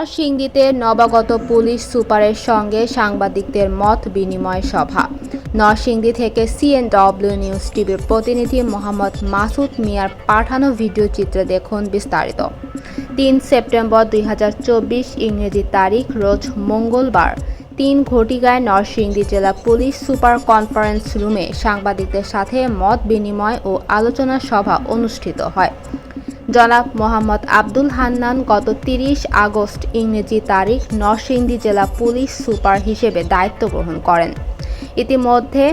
নরসিংদীতে নবাগত পুলিশ সুপারের সঙ্গে সাংবাদিকদের মত বিনিময় সভা। নরসিংদী থেকে সিএনডব্লিউ নিউজ টিভির প্রতিনিধি মোহাম্মদ মাসুদ মিয়ার পাঠানো ভিডিও চিত্রে দেখুন বিস্তারিত। তিন সেপ্টেম্বর দুই হাজার চব্বিশ ইংরেজি তারিখ, রোজ মঙ্গলবার, তিন ঘটিকায় নরসিংদী জেলা পুলিশ সুপার কনফারেন্স রুমে সাংবাদিকদের সাথে মত বিনিময় ও আলোচনা সভা অনুষ্ঠিত হয়। জনাব মোহাম্মদ আব্দুল হান্নান গত তিরিশ আগস্ট ইংরেজি তারিখ নরসিংদী জেলা পুলিশ সুপার হিসেবে দায়িত্ব গ্রহণ করেন। ইতিমধ্যে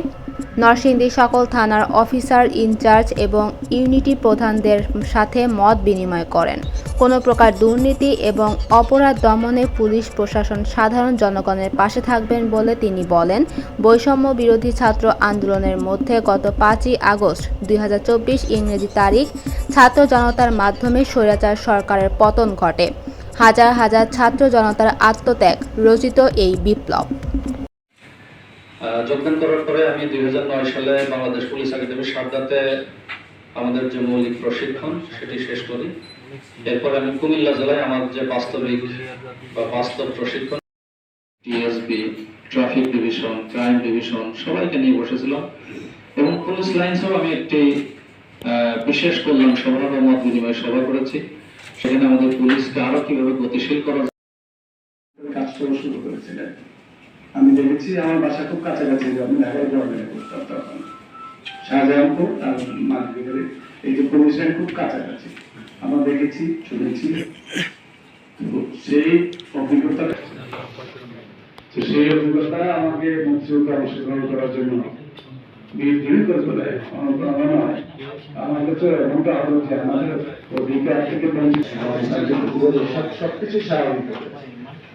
নরসিংদী সকল থানার অফিসার ইনচার্জ এবং ইউনিটি প্রধানদের সাথে মত বিনিময় করেন। কোনো প্রকার দুর্নীতি এবং অপরাধ দমনে পুলিশ প্রশাসন সাধারণ জনগণের পাশে থাকবেন বলে তিনি বলেন। বৈষম্য বিরোধী ছাত্র আন্দোলনের মধ্যে গত পাঁচই আগস্ট দুই হাজার চব্বিশ ইংরেজি তারিখ ছাত্র জনতার মাধ্যমে স্বৈরাচার সরকারের পতন ঘটে। হাজার হাজার ছাত্র জনতার আত্মত্যাগ রচিত এই বিপ্লব। যোগদান করার পরে আমি দুই সালে বাংলাদেশ পুলিশ একাডেমি সারদাতে আমাদের যে মৌলিক প্রশিক্ষণ, সেটি শেষ করি। এরপর আমি কুমিল্লা জেলায় আমার যে বাস্তবিক বা বাস্তব প্রশিক্ষণ, TSB, traffic division, crime division, সবাইকে নিয়ে বসেছিলাম। এবং পুলিশ লাইন্সেও আমি একটি বিশেষ কল্যাণ সভা বা মত বিনিময় সভা করেছি। সেখানে আমাদের পুলিশকে আরও কীভাবে গতিশীল করা কাজ শুরু করেছিলেন। আমি দেখেছি আমার বাসা খুব কাছাকাছি আমি ঢাকায় জন্মে করতাম তখন শাহজাহানপুর আর মালিকের এই যে পুলিশ খুব কাছাকাছি। আমরা দেখেছি, শুনেছি। সেই অভিজ্ঞতা তো সেই অভিজ্ঞতা আমাকে মুক্তিযুদ্ধে অংশগ্রহণ করার জন্য আমাদের থেকে সবকিছু স্বাভাবিক।